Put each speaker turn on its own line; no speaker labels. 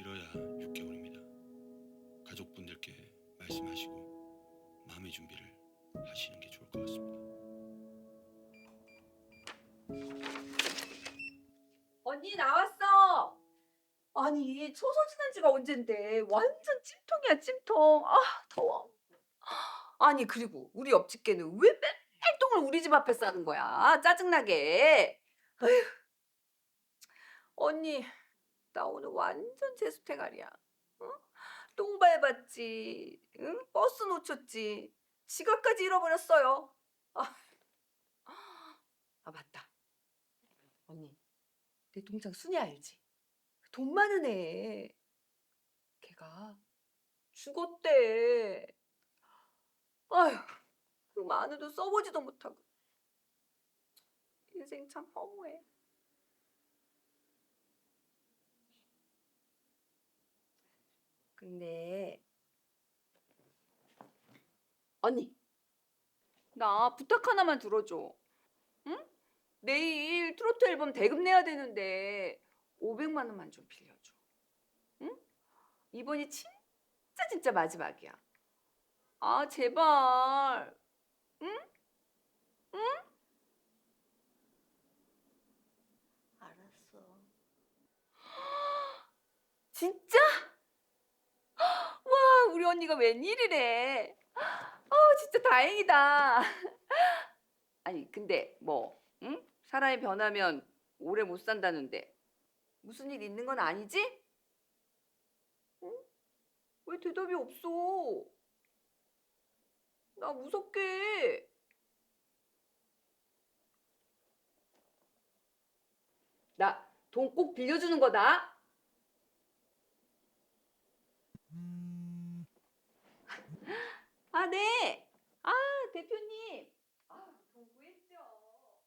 길어야 6개월입니다. 가족분들께 말씀하시고 마음의 준비를 하시는 게 좋을 것 같습니다.
언니 나왔어. 아니 초선 지난 지가 언젠데 완전 찜통이야 찜통. 아 더워. 아니 그리고 우리 옆집 개는 왜 맨날 똥을 우리 집 앞에 싸는 거야? 짜증나게. 아휴. 언니 나 오늘 완전 제수태갈이야. 응? 똥 밟았지. 응? 버스 놓쳤지. 지갑까지 잃어버렸어요. 아, 아 맞다. 언니 내 동창 순이 알지? 돈 많은 애. 걔가 죽었대. 아휴, 그 마누도 써보지도 못하고. 인생 참 허무해. 근데 언니, 나 부탁 하나만 들어줘. 응? 내일 트로트 앨범 대금 내야 되는데 500만 원만 좀 빌려줘. 응? 이번이 진짜 진짜 마지막이야. 아 제발. 응? 응? 알았어. 진짜? 언니가 웬일이래. 어 진짜 다행이다. 아니 근데 뭐 응? 사람이 변하면 오래 못 산다는데 무슨 일 있는 건 아니지? 응? 왜 대답이 없어? 나 무섭게. 나 돈 꼭 빌려주는 거다.